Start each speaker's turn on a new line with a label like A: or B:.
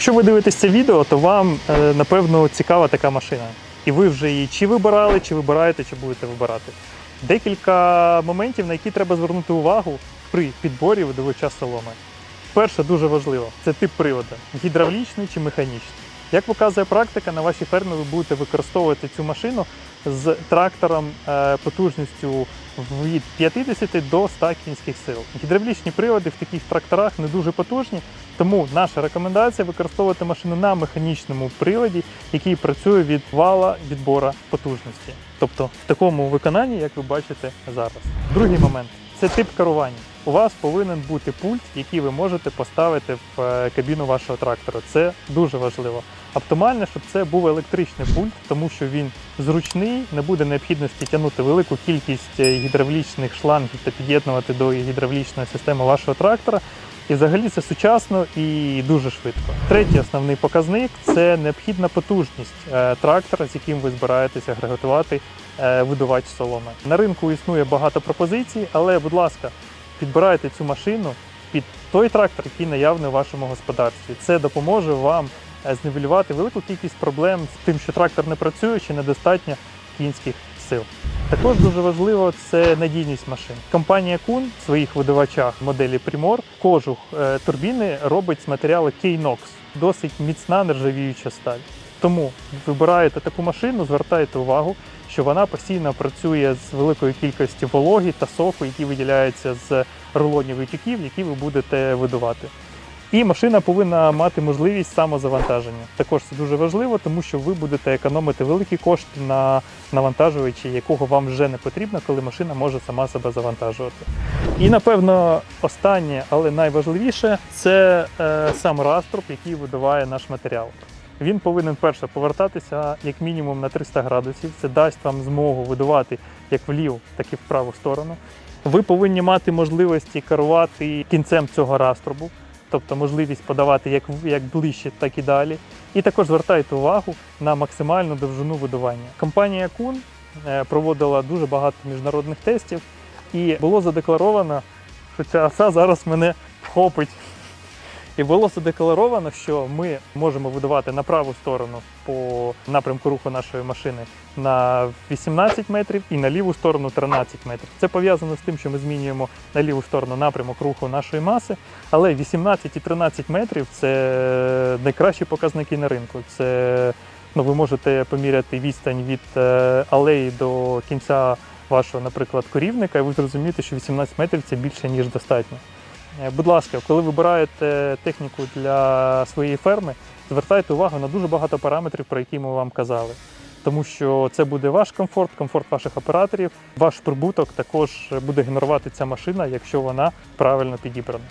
A: Якщо ви дивитесь це відео, то вам е, напевно цікава така машина. І ви вже її чи вибирали, чи вибираєте, чи будете вибирати. Декілька моментів, на які треба звернути увагу при підборі видавача соломи. Перше, дуже важливо це тип приводу гідравлічний чи механічний. Як показує практика, на вашій фермі ви будете використовувати цю машину з трактором е, потужністю від 50 до 100 кінських сил. Гідравлічні приводи в таких тракторах не дуже потужні, тому наша рекомендація використовувати машину на механічному приводі, який працює від вала відбора потужності. Тобто в такому виконанні, як ви бачите зараз. Другий момент це тип керування. У вас повинен бути пульт, який ви можете поставити в е, кабіну вашого трактора. Це дуже важливо. Оптимально, щоб це був електричний пульт, тому що він зручний, не буде необхідності тягнути велику кількість е, гідравлічних шлангів та під'єднувати до гідравлічної системи вашого трактора. І взагалі це сучасно і дуже швидко. Третій основний показник це необхідна потужність е, трактора, з яким ви збираєтеся агрегатувати е, видувач соломи. На ринку існує багато пропозицій, але, будь ласка, підбирайте цю машину під той трактор, який наявний у вашому господарстві. Це допоможе вам знівелювати велику кількість проблем з тим, що трактор не працює чи недостатньо кінських сил. Також дуже важливо це надійність машин. Компанія Kuhn в своїх видавачах моделі Primor кожух е, турбіни робить з матеріалу K-Nox. Досить міцна нержавіюча сталь. Тому вибираєте таку машину, звертайте увагу, що вона постійно працює з великою кількістю вологи та соку, які виділяються з рулонів витіків, які ви будете видувати. І машина повинна мати можливість самозавантаження. Також це дуже важливо, тому що ви будете економити великі кошти на навантажувачі, якого вам вже не потрібно, коли машина може сама себе завантажувати. І напевно останнє, але найважливіше це е, сам раструб, який видаває наш матеріал. Він повинен перше повертатися як мінімум на 300 градусів. Це дасть вам змогу видувати як вліву, так і в праву сторону. Ви повинні мати можливості керувати кінцем цього раструбу, тобто можливість подавати як, як ближче, так і далі. І також звертайте увагу на максимальну довжину видування. Компанія Kuhn е, проводила дуже багато міжнародних тестів, і було задекларовано, що ця оса зараз мене вхопить. І було задекларовано, що ми можемо видавати на праву сторону по напрямку руху нашої машини на 18 метрів і на ліву сторону 13 метрів. Це пов'язано з тим, що ми змінюємо на ліву сторону напрямок руху нашої маси, але 18 і 13 метрів це найкращі показники на ринку. Це ну, ви можете поміряти відстань від е, алеї до кінця вашого, наприклад, корівника, і ви зрозумієте, що 18 метрів це більше ніж достатньо. Е, Будь ласка, коли вибираєте техніку для своєї ферми, звертайте увагу на дуже багато параметрів, про які ми вам казали. Тому що це буде ваш комфорт, комфорт ваших операторів, ваш прибуток також буде генерувати ця машина, якщо вона правильно підібрана.